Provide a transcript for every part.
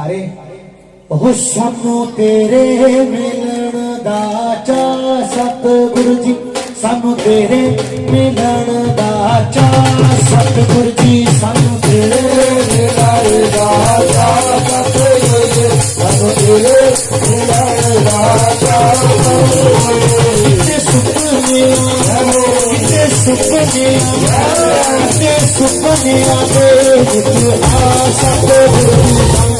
ਸਾਰੇ। ਹੁਸਨ ਤੇਰੇ ਮਿਲਣ ਦਾ ਚਾ ਸਤਿਗੁਰੂ ਜੀ, ਸਾਨੂੰ ਤੇਰੇ ਮਿਲਣ ਦਾ ਚਾ ਸਤਿਗੁਰੂ ਜੀ, ਸਾਨੂੰ ਤੇਰੇ ਮਿਲਣ ਦਾ ਚਾ ਸਤਿਗੁਰੂ ਜੀ, ਸਾਨੂੰ ਤੇਰੇ ਮਿਲਣ ਦਾ ਚਾ ਕਿਤੇ ਸੁਪਨੇ ਆਵੇ ਕਿਤੇ ਸੁਪਨੇ ਆਵੇ ਕਿਤੇ ਸੁਪਨੇ ਸਤਿਗੁਰੂ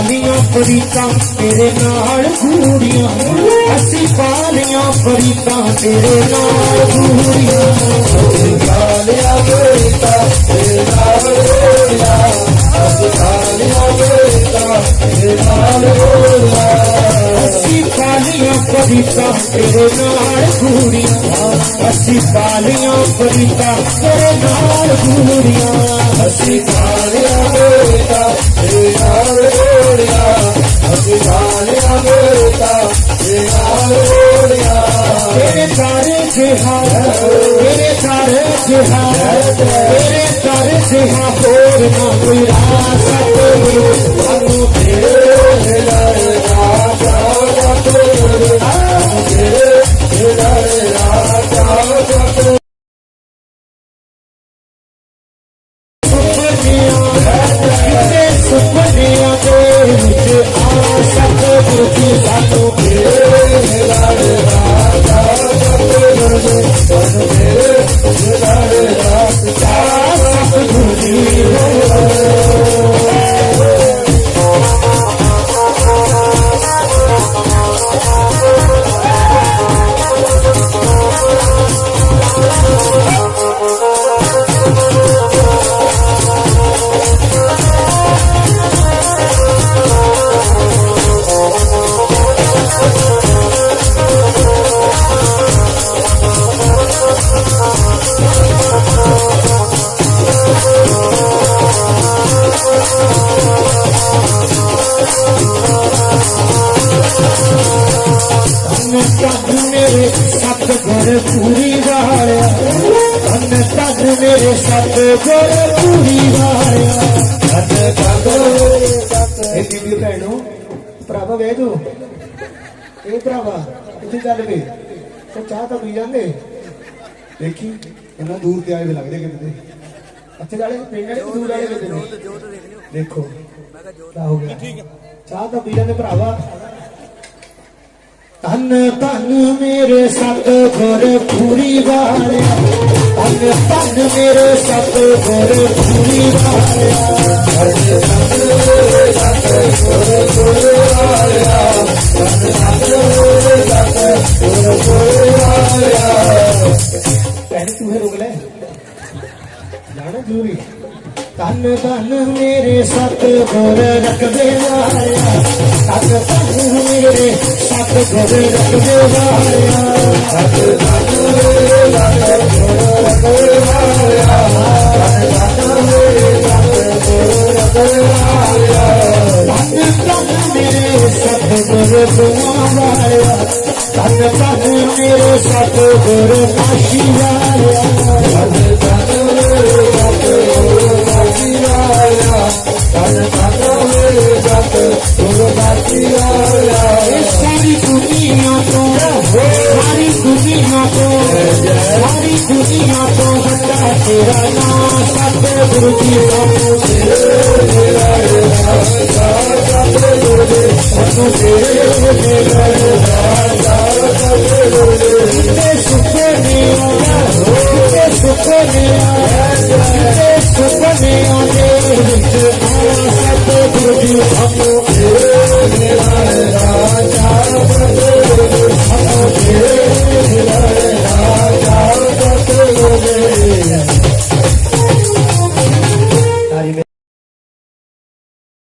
ਪਾਲੀਆਂ ਫਰੀਕਾਂ ਤੇਰੇ ਨਾਲ ਘੂੜੀਆਂ ਅਸੀਂ ਪਾਲੀਆਂ ਫਰੀਕਾਂ ਤੇਰੇ ਨਾਲ ਘੂੜੀਆਂ ਅਸੀਂ ਪਾਲੀਆਂ ਫਰੀਕਾਂ ਤੇਰੇ ਨਾਲ ਘੂੜੀਆਂ ਅਸੀਂ ਪਾਲੀਆਂ ਫਰੀਕਾਂ ਤੇਰੇ ਨਾਲ ਘੂੜੀਆਂ ਅਸੀਂ ਪਾਲੀਆਂ ਫਰੀਕਾਂ ਤੇਰੇ ਨਾਲ ਘੂੜੀਆਂ ਅਸੀਂ ਪਾਲੀਆਂ ਫਰੀਕਾਂ ਤੇਰੇ ਨਾਲ ਘੂੜੀਆਂ ਅਸੀਂ ਪਾਲੀਆਂ ਫਰੀਕਾਂ ਤੇਰੇ ਨਾਲ ਸਿਹਾ ਤੇਰੇ ਸਾਰੇ ਸਿਹਾ ਤੇਰੇ ਸਾਰੇ ਸਿਹਾ ਹੋ ਧੰਨ ਧੰਨ ਮੇਰੇ ਸਤਿਗੁਰ ਪੂਰੀ ਵਾਲਿਆ ਧੰਨ ਧੰਨ ਮੇਰੇ ਸਤਿਗੁਰ ਪੂਰੀ ਵਾਲਿਆ ਧੰਨ ਧੰਨ ਇਹ ਬੀਬੀ ਭੈਣੋ ਭਰਾਵਾ ਵੇ ਤੂੰ ਇਹ ਭਰਾਵਾ ਇੱਥੇ ਚੱਲ ਵੇ ਤੇ ਚਾਹ ਤਾਂ ਪੀ ਜਾਂਦੇ ਦੇਖੀ ਇਹਨਾਂ ਦੂਰ ਤੇ ਆਏ ਵੇ ਲੱਗਦੇ ਕਿਤੇ ਅੱਛੇ ਵਾਲੇ ਪਿੰਡ ਵਾਲੇ ਦੂਰ ਵਾਲੇ ਕਿਤੇ ਦੇਖੋ ਕੀ ਹੋ ਗਿਆ? ਚਾਹ ਤਾਂ ਪੀ ਜਾਂਦੇ ਭਰਾਵਾ। ਧੰਨ ਧੰਨ ਮੇਰੇ ਸਤਿਗੁਰ ਪੂਰੀ ਵਾਲਿਆ ਧੰਨ ਧੰਨ ਮੇਰੇ ਸਤਿਗੁਰ ਪੂਰੀ ਵਾਲਿਆ ਧੰਨ ਧੰਨ ਮੇਰੇ ਸਤਿਗੁਰ ਪੂਰੀ ਵਾਲਿਆ ਧੰਨ ਧੰਨ ਮੇਰੇ ਸਤਿਗੁਰ ਪੂਰੀ ਵਾਲਿਆ ਪਹਿਲੇ ਤੂੰ ਰੁਕ ਲੈ। ਜਾਣਾ ਜ਼ਰੂਰੀ। तन तन मेरे सतगुर रखबे वाला तन तन मेरे सतगुर रखबे वाला तन तन मेरे सतगुर रखबे वाला तन तन मेरे सतगुर रखबे वाला तन तन मेरे सतगुर तुम्हारा तन तन मेरे सतगुर काशी वाला ਸਤਿਗੁਰੂ ਜੀ